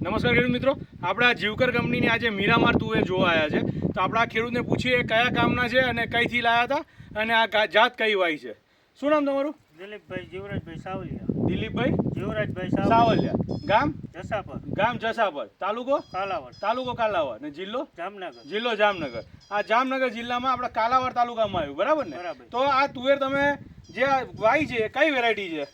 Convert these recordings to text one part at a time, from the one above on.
નમસ્કાર ખેડૂત મિત્રો. આપણા જીવકર કંપનીની આજે મીરામાર તુવેર જોવા આવ્યા છે. તો આપણા ખેડૂતને પૂછીએ કયા કામના છે અને કઈથી લાયા હતા અને આ જાત કઈ વાય છે. શું નામ તમારું? દિલીપભાઈ જીવરાજભાઈ સાવલિયા. દિલીપભાઈ જીવરાજભાઈ સાવલિયા. ગામ? જસાપર. ગામ જસાપર. તાલુકો? કાલાવડ. તાલુકો કાલાવડ. ને જિલ્લો? જામનગર. જિલ્લો જામનગર. આ જામનગર જિલ્લામાં આપણા કાલાવાડ તાલુકામાં આવ્યું બરાબર ને? તો આ તુવેર તમે જે વાય છે કઈ વેરાયટી છે?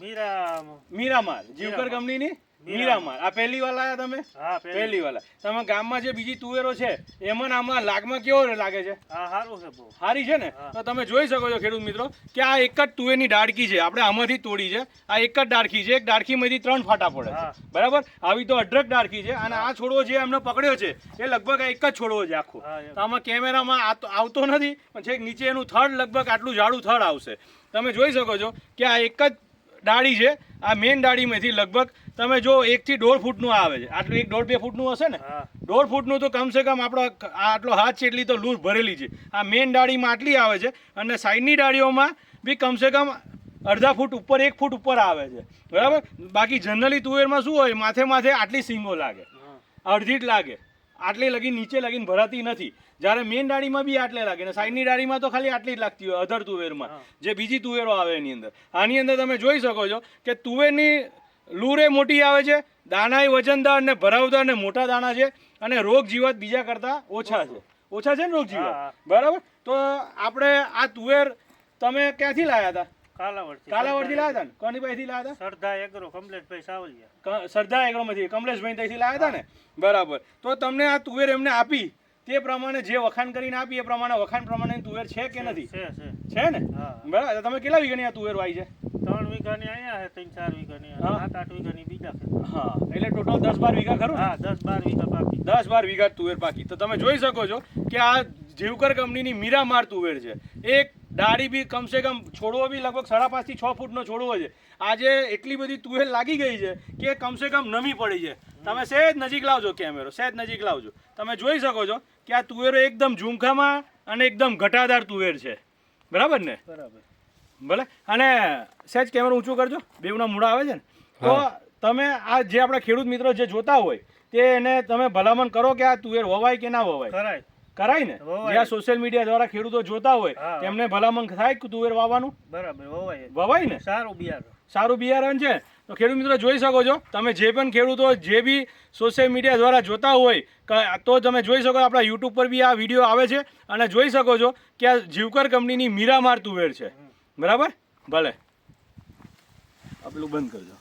મીરા મીરામાર જીવકર કંપનીની? મીરામાર. આ પહેલી વાર લાયા તમે? હા પહેલી વાલા તમે ગામમાં જે બીજી તુવેરો છે એમાં આમાં લાગમાં કેવો લાગે છે? હા સારું છે બહુ. સારી છે ને? તો તમે જોઈ શકો છો ખેડૂત મિત્રો કે આ એક જ તુવેરની ડાળખી છે. આપણે આમાંથી તોડી છે. આ એક જ ડાળખી છે. એક ડાળખીમાંથી ત્રણ ફાટા પડે છે. બરાબર? આવી તો અઢળક ડાળખી છે અને આ છોડવો જે એમને પકડ્યો છે એ લગભગ એક જ છોડવો છે આખો. તો આમાં કેમેરામાં આવતો નથી પણ છેક નીચે એનું થડ લગભગ આટલું જાડું થડ આવશે. તમે જોઈ શકો છો કે આ એક જ ડાળી છે. આ મેઇન ડાળીમાંથી લગભગ તમે જો એકથી દોઢ ફૂટનું આવે છે. આટલું એક દોઢ બે ફૂટનું હશે ને? દોઢ ફૂટનું તો કમસે કમ આપણો આટલો હાથ છે એટલી તો લૂર ભરેલી છે. આ મેઇન ડાળીમાં આટલી આવે છે અને સાઈડની ડાળીઓમાં બી કમસે કમ અડધા ફૂટ ઉપર એક ફૂટ ઉપર આવે છે. બરાબર? બાકી જનરલી તુવેરમાં શું હોય માથે માથે આટલી સિંગો લાગે. અડધી જ લાગે. આટલી લગી નીચે લગીને ભરાતી નથી. જ્યારે મેઇન ડાળીમાં બી આટલે લાગે ને સાઈડની ડાળીમાં તો ખાલી આટલી જ લાગતી હોય અધર તુવેરમાં. જે બીજી તુવેરો આવે એની અંદર. આની અંદર તમે જોઈ શકો છો કે તુવેરની લૂરે મોટી આવે છે દાણાએ વજનદાર ને ભરાવદાર ને મોટા દાણા છે અને રોગ જીવાત બીજા કરતાં ઓછા છે. ઓછા છે ને રોગ જીવાત? બરાબર? તો આપણે આ તુવેર તમે ક્યાંથી લાયા હતા? કાલાવડ કાલાવડથી લાયા હતા ને? કોની પાસેથી લાયા હતા? સરદાર એગ્રો કમલેશભાઈ સાવલિયા. સરદાર એગ્રોમાંથી કમલેશભાઈ ત્યાંથી લાયા હતા ને? બરાબર. તો તમને આ તુવેર એમને આપી. તે પ્રમાણે જે વખાણ કરીને આપી એ પ્રમાણે વખાણ પ્રમાણે તુવેર છે કે નથી? છે ને? બરાબર તમે કેટલા વીઘાની આ તુવેર વાઈ છે? ત્રણ વીઘાની અહીંયા છે ત્રણ ચાર વીઘાની. સાત આઠ વીઘાની બીજા હા એટલે ટોટલ દસ બાર વીઘા ખરું હા દસ બાર વીઘા બાકી. દસ બાર વીઘા તુવેર પાકી તો તમે જોઈ શકો છો કે આ જીવકર કંપનીની મીરામાર તુવેર છે. એક ડાળી બી કમસે કમ છોડવો બી લગભગ સાડા પાંચથી છ ફૂટનો છોડવો છે. આજે એટલી બધી તુવેર લાગી ગઈ છે કે કમસે કમ નમી પડી છે. તમે સહેજ નજીક લાવજો કેમેરો સહેજ નજીક લાવજો. તમે જોઈ શકો છો કે આ તુવેરો એકદમ ઝુમખામાં અને એકદમ ઘટાદાર તુવેર છે. બરાબર ને? બરાબર. ભલે? અને સહેજ કેમેરો ઊંચું કરજો બેવના મૂળા આવે છે ને. તો તમે આ જે આપણા ખેડૂત મિત્રો જે જોતા હોય તે એને તમે ભલામણ કરો કે આ તુવેર વવાય કે ના વવાય. કરાય. કરાય ને? જ્યાં સોશિયલ મીડિયા દ્વારા ખેડૂતો જોતા હોય તેમને ભલામણ થાય કે તુવેર વાવવાનું? બરાબર વવાય વવાય ને? સારું બિયારણ. સારું બિયારણ છે. તો ખેડૂત મિત્રો જોઈ શકો છો તમે જે પણ ખેડૂતો જે બી સોશિયલ મીડિયા દ્વારા જોતા હોય તો તમે જોઈ શકો આપણા યુટ્યુબ પર બી આ વીડિયો આવે છે. અને જોઈ શકો છો કે આ જીવકર કંપનીની મીરામાર તુવેર છે. બરાબર? ભલે. આ પેલું બંધ કરજો.